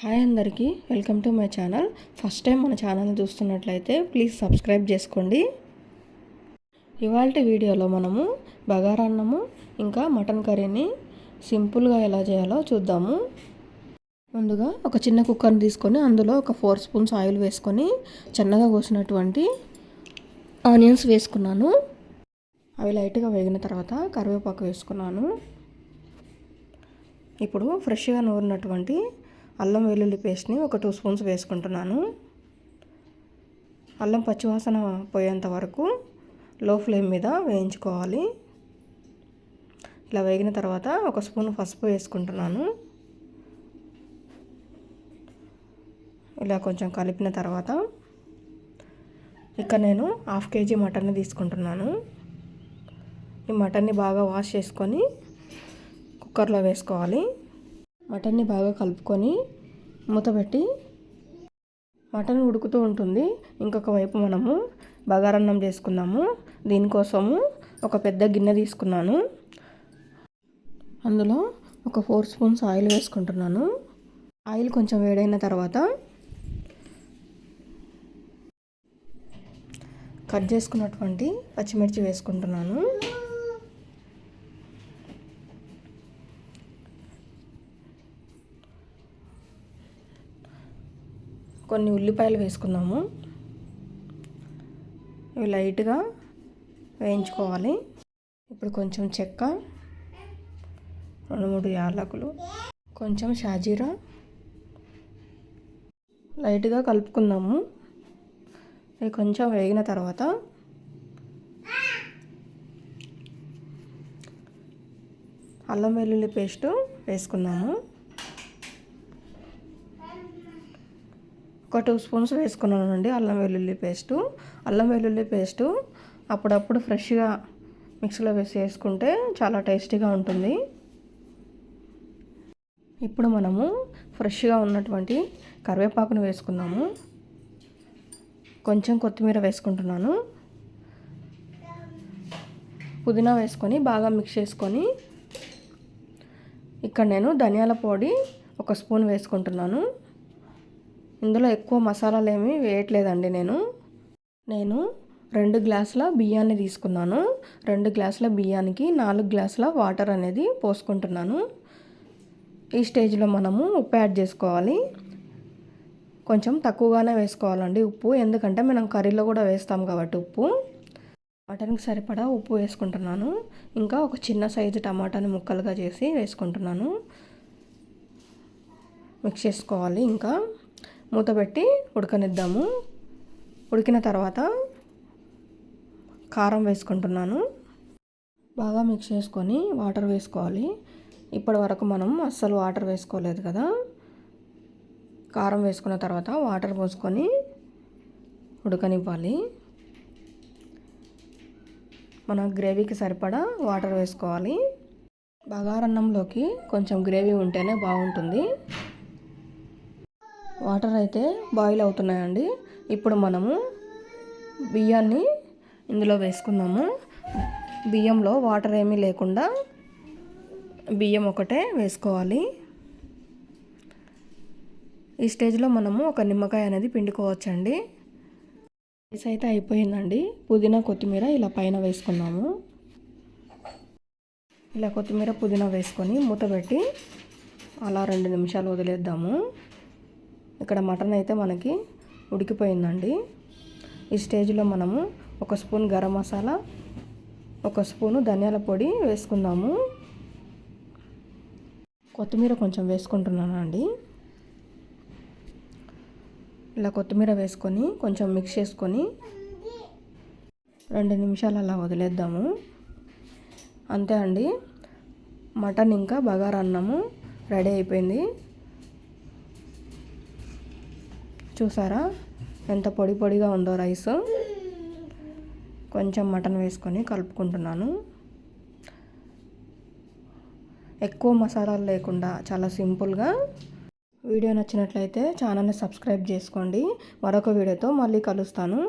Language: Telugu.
హాయ్ అందరికీ welcome to my channel. First time మన ఛానల్ని చూస్తున్నట్లయితే ప్లీజ్ సబ్స్క్రైబ్ చేసుకోండి. ఇవాళ వీడియోలో మనము బగారన్నము ఇంకా మటన్ కర్రీని సింపుల్గా ఎలా చేయాలో చూద్దాము. ముందుగా ఒక చిన్న కుక్కర్ని తీసుకొని అందులో ఒక ఫోర్ స్పూన్స్ ఆయిల్ వేసుకొని చిన్నగా కోసినటువంటి ఆనియన్స్ వేసుకున్నాను. అవి లైట్గా వేగిన తర్వాత కరివేపాకు వేసుకున్నాను. ఇప్పుడు ఫ్రెష్గా నూరినటువంటి అల్లం వెల్లుల్లి పేస్ట్ని ఒక టూ స్పూన్స్ వేసుకుంటున్నాను. అల్లం పచ్చివాసన పోయేంత వరకు లో ఫ్లేమ్ మీద వేయించుకోవాలి. ఇలా వేగిన తర్వాత ఒక స్పూన్ పసుపు వేసుకుంటున్నాను. ఇలా కొంచెం కలిపిన తర్వాత ఇక్కడ నేను హాఫ్ కేజీ మటన్ని తీసుకుంటున్నాను. ఈ మటన్ని బాగా వాష్ చేసుకొని కుక్కర్లో వేసుకోవాలి. మటన్ని బాగా కలుపుకొని మూత పెట్టి మటన్ ఉడుకుతూ ఉంటుంది. ఇంకొక వైపు మనము బగారన్నం చేసుకుందాము దీనికోసము ఒక పెద్ద గిన్నె తీసుకున్నాను. అందులో ఒక ఫోర్ స్పూన్స్ ఆయిల్ వేసుకుంటున్నాను. ఆయిల్ కొంచెం వేడైన తర్వాత కట్ చేసుకున్నటువంటి పచ్చిమిర్చి వేసుకుంటున్నాను. కొన్ని ఉల్లిపాయలు వేసుకుందాము. ఇవి లైట్గా వేయించుకోవాలి. ఇప్పుడు కొంచెం చెక్క రెండు మూడు యాలకులు కొంచెం షాజీరా. లైట్గా కలుపుకుందాము. ఇవి కొంచెం వేగిన తర్వాత అల్లం వెల్లుల్లి పేస్టు వేసుకున్నాము ఒక టూ స్పూన్స్ వేసుకున్నానండి అల్లం వెల్లుల్లి పేస్టు. అల్లం వెల్లుల్లి పేస్టు అప్పుడప్పుడు ఫ్రెష్గా మిక్సీలో వేసి వేసుకుంటే చాలా టేస్టీగా ఉంటుంది. ఇప్పుడు మనము ఫ్రెష్గా ఉన్నటువంటి కరివేపాకును వేసుకుందాము. కొంచెం కొత్తిమీర వేసుకుంటున్నాను. పుదీనా వేసుకొని బాగా మిక్స్ చేసుకొని ఇక్కడ నేను ధనియాల పొడి ఒక స్పూన్ వేసుకుంటున్నాను. ఇందులో ఎక్కువ మసాలాలు ఏమీ వేయట్లేదండి నేను. నేను రెండు గ్లాసుల బియ్యాన్ని తీసుకున్నాను. రెండు గ్లాసుల బియ్యానికి నాలుగు గ్లాసుల వాటర్ అనేది పోసుకుంటున్నాను. ఈ స్టేజ్లో మనము ఉప్పు యాడ్ చేసుకోవాలి. కొంచెం తక్కువగానే వేసుకోవాలండి ఉప్పు. ఎందుకంటే మనం కర్రీలో కూడా వేస్తాం కాబట్టి ఉప్పు. మటన్కి సరిపడా ఉప్పు వేసుకుంటున్నాను. ఇంకా ఒక చిన్న సైజు టమాటాని ముక్కలుగా చేసి వేసుకుంటున్నాను. మిక్స్ చేసుకోవాలి ఇంకా. మూత పెట్టి ఉడకనిద్దాము. ఉడికిన తర్వాత కారం వేసుకుంటున్నాను. బాగా మిక్స్ చేసుకొని వాటర్ వేసుకోవాలి. ఇప్పటి వరకు మనం అస్సలు వాటర్ వేసుకోలేదు కదా. కారం వేసుకున్న తర్వాత వాటర్ పోసుకొని ఉడకనివ్వాలి. మన గ్రేవీకి సరిపడా వాటర్ వేసుకోవాలి. బగారన్నంలోకి కొంచెం గ్రేవీ ఉంటేనే బాగుంటుంది. వాటర్ అయితే బాయిల్ అవుతున్నాయండి. ఇప్పుడు మనము బియ్యాన్ని ఇందులో వేసుకుందాము. బియ్యంలో వాటర్ ఏమీ లేకుండా బియ్యం ఒకటే వేసుకోవాలి. ఈ స్టేజ్లో మనము ఒక నిమ్మకాయ అనేది పిండుకోవచ్చండి. రైస్ అయితే అయిపోయిందండి. పుదీనా కొత్తిమీర ఇలా పైన వేసుకున్నాము. ఇలా కొత్తిమీర పుదీనా వేసుకొని మూత పెట్టి అలా రెండు నిమిషాలు వదిలేద్దాము. ఇక్కడ మటన్ అయితే మనకి ఉడికిపోయిందండి. ఈ స్టేజ్లో మనము ఒక స్పూన్ గరం మసాలా ఒక స్పూను ధనియాల పొడి వేసుకుందాము. కొత్తిమీర కొంచెం వేసుకుంటున్నాను అండి ఇలా కొత్తిమీర వేసుకొని కొంచెం మిక్స్ చేసుకొని రెండు నిమిషాలు అలా వదిలేద్దాము. అంతే అండి. మటన్ ఇంకా బగారా అన్నము రెడీ అయిపోయింది. చూసారా? ఎంత పొడి పొడిగా ఉందో రైస్. కొంచెం మటన్ వేసుకొని కలుపుకుంటున్నాను. ఎక్కువ మసాలాలు లేకుండా చాలా సింపుల్గా. వీడియో నచ్చినట్లయితే ఛానల్ని సబ్స్క్రైబ్ చేసుకోండి. మరొక వీడియోతో మళ్ళీ కలుస్తాను.